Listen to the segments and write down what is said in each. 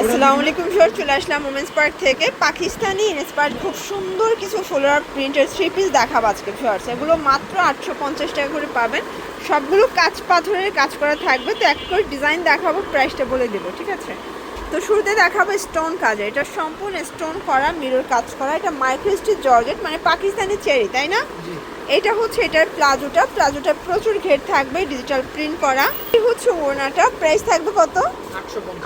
আসসালামু আলাইকুম স্যার চলে আসলাম ওমেন্স পার্ক থেকে। পাকিস্তানি ইন্সপায়ার্ড খুব সুন্দর কিছু ফ্লোরার প্রিন্টের থ্রি পিস দেখাবো আজকে শর্টস এগুলো মাত্র আটশো পঞ্চাশ টাকা করে পাবেন। সবগুলো কাঁচ পাথরের কাজ করা থাকবে। তো এক করে ডিজাইন দেখাবো প্রাইসটা বলে দেবো, ঠিক আছে? তো শুরুতে দেখাবো স্টোন কাজ এটা সম্পূর্ণ স্টোন করা মিরর কাজ করা। এটা মাইক্রোস্টিচ জর্জেট মানে পাকিস্তানি চেরি তাই না? এটা হচ্ছে এটার প্লাজোটা। প্লাজোটা প্রচুর ঘের থাকবে ডিজিটাল প্রিন্ট করা। এই হচ্ছে ওড়নাটা। প্রাইস থাকবে কত?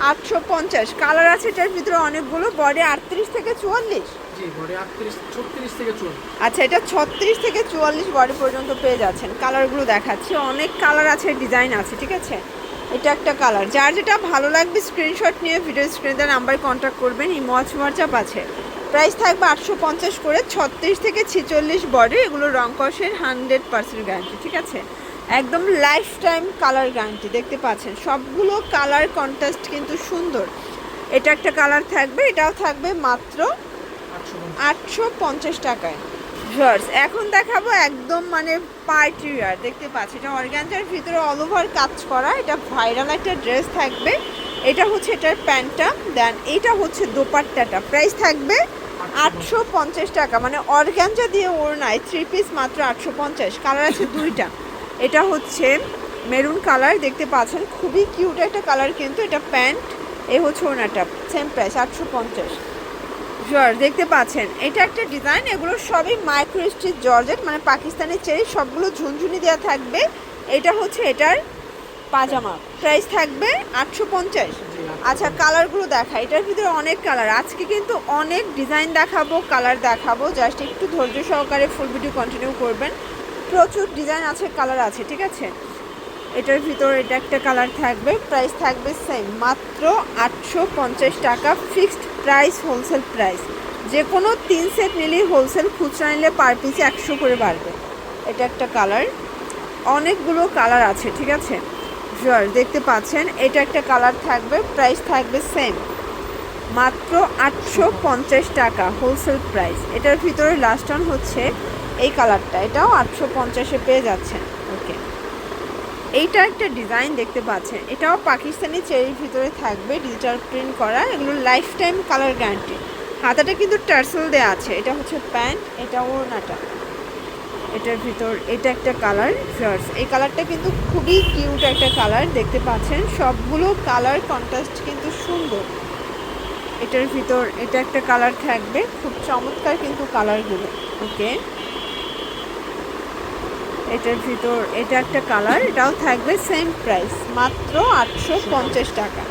আটশো পঞ্চাশ। কালার আছে এটার ভিতরে অনেকগুলো। বডি আটত্রিশ থেকে চুয়াল্লিশ। আচ্ছা এটা ছত্রিশ থেকে চুয়াল্লিশ বডি পর্যন্ত পেয়ে যাচ্ছেন। কালারগুলো দেখাচ্ছি। অনেক কালার আছে ডিজাইন আছে ঠিক আছে? এটা একটা কালার। যার যেটা ভালো লাগবে স্ক্রিনশট নিয়ে ভিডিও স্ক্রিনে নাম্বার কন্ট্যাক্ট করবেন। এই মচ হোয়াটসঅ্যাপ আছে। প্রাইস থাকবে আটশো পঞ্চাশ করে ছত্রিশ থেকে ছেচল্লিশ বডি এগুলো রং কষের হান্ড্রেড পার্সেন্ট গ্যারান্টি ঠিক আছে? একদম লাইফ টাইম কালার গ্যারান্টি দেখতে পাচ্ছেন? সবগুলো কালার কন্ট্রাস্ট কিন্তু সুন্দর। এটা একটা কালার থাকবে এটাও থাকবে মাত্র আটশো পঞ্চাশ টাকায়। ভিউয়ার্স এখন দেখাবো একদম মানে পার্টি ওয়্যার দেখতে পাচ্ছি, এটা অর্গ্যানজার ভিতরে অল ওভার কাজ করা। এটা ভাইরাল একটা ড্রেস থাকবে। এটা হচ্ছে এটার প্যান্টটা। দেন এটা হচ্ছে দোপাট্টাটা। প্রাইস থাকবে আটশো পঞ্চাশ টাকা। মানে অর্গ্যানজা দিয়ে ওড়নায় থ্রি পিস মাত্র আটশো পঞ্চাশ। কালার আছে দুইটা। এটা হচ্ছে মেরুন কালার দেখতে পাচ্ছেন, খুবই কিউট একটা কালার কিন্তু এটা প্যান্ট। এ হচ্ছে ওড়নাটা। সেম প্রাইস আটশো পঞ্চাশ। জর্জ দেখতে পাচ্ছেন। এটা একটা ডিজাইন এগুলো সবই মাইক্রো স্টিচ জর্জেট মানে পাকিস্তানের চেরি সবগুলো ঝুনঝুনি দেওয়া থাকবে। এটা হচ্ছে এটার পাজামা। প্রাইস থাকবে আটশো পঞ্চাশ। আচ্ছা কালারগুলো দেখা। এটার ভিতরে অনেক কালার আজকে কিন্তু অনেক ডিজাইন দেখাবো কালার দেখাবো। জাস্ট একটু ধৈর্য সহকারে ফুল ভিডিও কন্টিনিউ করবেন। প্রচুর ডিজাইন আছে কালার আছে ঠিক আছে? এটার ভিতর এটা একটা কালার থাকবে প্রাইস থাকবে সেম মাত্র আটশো পঞ্চাশ টাকা ফিক্সড প্রাইস হোলসেল প্রাইস যে কোনো তিন সেট নিলেই হোলসেল খুচরা নিলে পার পিসে একশো করে বাড়বে। এটা একটা কালার। অনেকগুলো কালার আছে, ঠিক আছে? জর দেখতে পাচ্ছেন, এটা একটা কালার থাকবে প্রাইস থাকবে সেম মাত্র আটশো পঞ্চাশ টাকা হোলসেল প্রাইস এটার ভিতরে লাস্ট অন হচ্ছে এই কালারটা, এটাও আটশো পঞ্চাশে পেয়ে যাচ্ছেন। ওকে এইটা একটা ডিজাইন দেখতে পাচ্ছেন। এটাও পাকিস্তানি চেরির ভিতরে থাকবে, ডিজিটাল প্রিন্ট করা। এগুলো লাইফ টাইম কালার গ্যারান্টি হাতাটা কিন্তু টার্সেল দেওয়া আছে। এটা হচ্ছে প্যান্ট, এটা ওড়নাটা। এটার ভিতর, এটা একটা কালার ফ্লার্স এই কালারটা কিন্তু খুবই কিউট একটা কালার দেখতে পাচ্ছেন। সবগুলো কালার কন্ট্রাস্ট কিন্তু সুন্দর। এটার ভিতর, এটা একটা কালার থাকবে। খুব চমৎকার কিন্তু কালারগুলো ওকে এটার ভিতর, এটা একটা কালার, এটাও থাকবে সেম প্রাইস মাত্র আটশো পঞ্চাশ টাকা।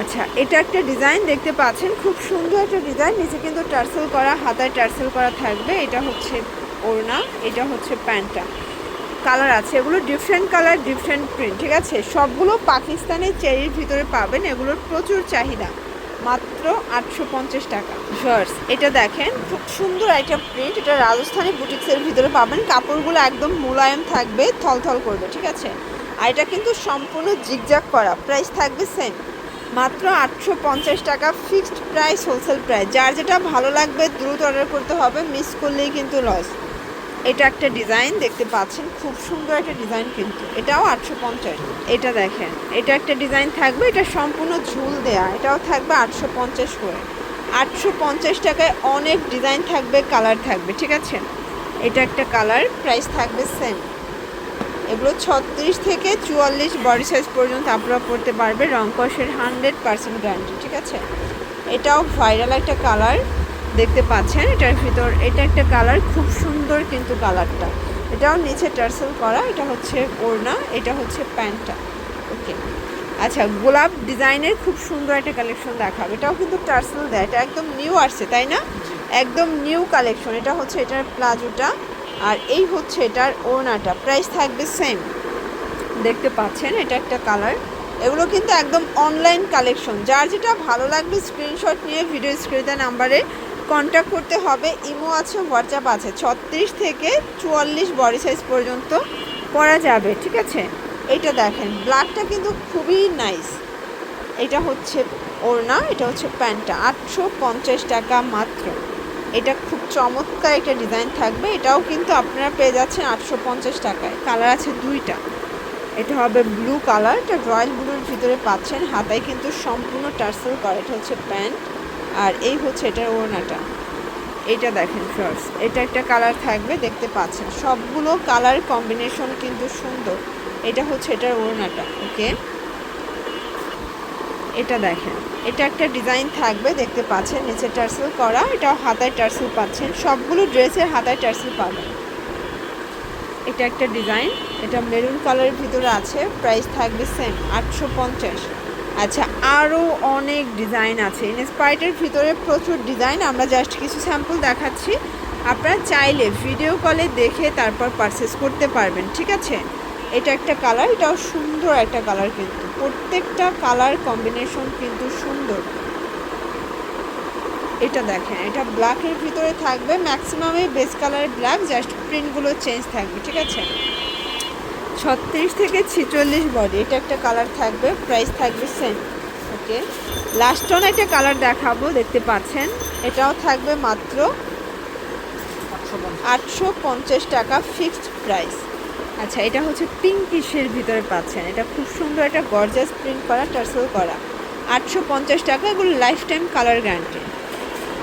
আচ্ছা এটা একটা ডিজাইন দেখতে পাচ্ছেন, খুব সুন্দর একটা ডিজাইন নিচে কিন্তু টার্সেল করা, হাতায় টার্সেল করা থাকবে, এটা হচ্ছে ওড়না, এটা হচ্ছে প্যান্টটা। কালার আছে, এগুলো ডিফারেন্ট কালার ডিফারেন্ট প্রিন্ট ঠিক আছে? সবগুলো পাকিস্তানি চেরির ভিতরে পাবেন, এগুলোর প্রচুর চাহিদা। মাত্র আটশো পঞ্চাশ টাকা। শার্টস এটা দেখেন, খুব সুন্দর একটা প্রিন্ট এটা রাজস্থানি বুটিক্সের ভিতরে পাবেন। কাপড়গুলো একদম মোলায়েম থাকবে, থলথল করবে, ঠিক আছে? আর এটা কিন্তু সম্পূর্ণ জিগজাগ করা। প্রাইস থাকবে সেম মাত্র আটশো পঞ্চাশ টাকা ফিক্সড প্রাইস হোলসেল প্রাইস যার যেটা ভালো লাগবে, দ্রুত অর্ডার করতে হবে মিস করলেই কিন্তু লস এটা একটা ডিজাইন, দেখতে পাচ্ছেন, খুব সুন্দর একটা ডিজাইন কিন্তু। এটাও আটশো পঞ্চাশ। এটা দেখেন, এটা একটা ডিজাইন থাকবে, এটা সম্পূর্ণ ঝুল দেয়া। এটাও থাকবে আটশো পঞ্চাশ করে। আটশো পঞ্চাশ টাকায় অনেক ডিজাইন থাকবে, কালার থাকবে, ঠিক আছে? এটা একটা কালার, প্রাইস থাকবে সেম এগুলো ছত্রিশ থেকে চুয়াল্লিশ বডি সাইজ পর্যন্ত আপনারা পড়তে পারবে রংকসের হান্ড্রেড পার্সেন্ট গ্যারান্টি ঠিক আছে? এটাও ভাইরাল একটা কালার। দেখতে পাচ্ছেন এটার ভিতর এটা একটা কালার খুব সুন্দর কিন্তু কালারটা। এটাও নিচে টার্সেল করা এটা হচ্ছে ওড়না এটা হচ্ছে প্যান্টটা। ওকে আচ্ছা গোলাপ ডিজাইনের খুব সুন্দর একটা কালেকশন দেখাবো। এটাও কিন্তু টার্সেল দেয় এটা একদম নিউ আসছে তাই না? একদম নিউ কালেকশন এটা হচ্ছে এটার প্লাজোটা আর এই হচ্ছে এটার ওড়নাটা প্রাইস থাকবে সেম। দেখতে পাচ্ছেন এটা একটা কালার। এগুলো কিন্তু একদম অনলাইন কালেকশন যার যেটা ভালো লাগবে স্ক্রিনশট নিয়ে ভিডিও স্ক্রিনে নাম্বারে কন্ট্যাক্ট করতে হবে। ইমো আছে হোয়াটসঅ্যাপ আছে। ছত্রিশ থেকে চুয়াল্লিশ বডি সাইজ পর্যন্ত করা যাবে, ঠিক আছে? এটা দেখেন ব্ল্যাকটা কিন্তু খুবই নাইস এটা হচ্ছে ওড়না, এটা হচ্ছে প্যান্টটা, আটশো পঞ্চাশ টাকা মাত্র। এটা খুব চমৎকার একটা ডিজাইন থাকবে, এটাও কিন্তু আপনারা পেয়ে যাচ্ছেন আটশো পঞ্চাশ টাকায়। কালার আছে দুইটা। এটা হবে ব্লু কালার এটা রয়্যাল ব্লুর ভিতরে পাচ্ছেন। হাতায় কিন্তু সম্পূর্ণ টার্সেল করা, এটা হচ্ছে প্যান্ট। আর এই হচ্ছে এটার ওড়নাটা। এটা দেখেন ফার্স্ট এটা একটা কালার থাকবে, দেখতে পাচ্ছেন। সবগুলো কালার কম্বিনেশন কিন্তু সুন্দর। এটা হচ্ছে এটার ওড়নাটা ওকে এটা দেখেন। এটা একটা ডিজাইন থাকবে, দেখতে পাচ্ছেন। নিচে টার্সেল করা এটাও হাতায় টার্সেল পাচ্ছেন। সবগুলো ড্রেসের হাতায় টার্সেল পাবেন। এটা একটা ডিজাইন এটা মেরুন কালারের ভিতরে আছে। প্রাইস থাকবে সেম আটশো পঞ্চাশ। আচ্ছা আরও অনেক ডিজাইন আছে। ইনস্পাইটের ভিতরে প্রচুর ডিজাইন আমরা জাস্ট কিছু স্যাম্পল দেখাচ্ছি। আপনারা চাইলে ভিডিও কলে দেখে তারপর পারচেস করতে পারবেন, ঠিক আছে? এটা একটা কালার এটাও সুন্দর একটা কালার কিন্তু। প্রত্যেকটা কালার কম্বিনেশন কিন্তু সুন্দর। এটা দেখেন, এটা ব্ল্যাকের ভিতরে থাকবে ম্যাক্সিমামে বেস কালার ব্ল্যাক জাস্ট প্রিন্টগুলো চেঞ্জ থাকবে, ঠিক আছে? ছত্রিশ থেকে ছিচল্লিশ বডি এটা একটা কালার থাকবে প্রাইস থাকবে সেম ওকে লাস্ট অন একটা কালার দেখাবো, দেখতে পাচ্ছেন? এটাও থাকবে মাত্র আটশো পঞ্চাশ টাকা ফিক্সড প্রাইস আচ্ছা এটা হচ্ছে পিঙ্কিশের ভিতরে পাচ্ছেন। এটা খুব সুন্দর একটা গর্জাস প্রিন্ট করা টার্সেল করা। আটশো পঞ্চাশ টাকা, এগুলো লাইফ টাইম কালার গ্যারান্টি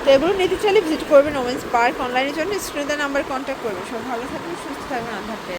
তো এগুলো নিতে চাইলে ভিজিট করবেন ওমেন্স পার্ক। অনলাইনের জন্য স্ক্রিনে নাম্বার কন্ট্যাক্ট করবেন। সব ভালো থাকবেন, সুস্থ থাকবেন হাফেজ।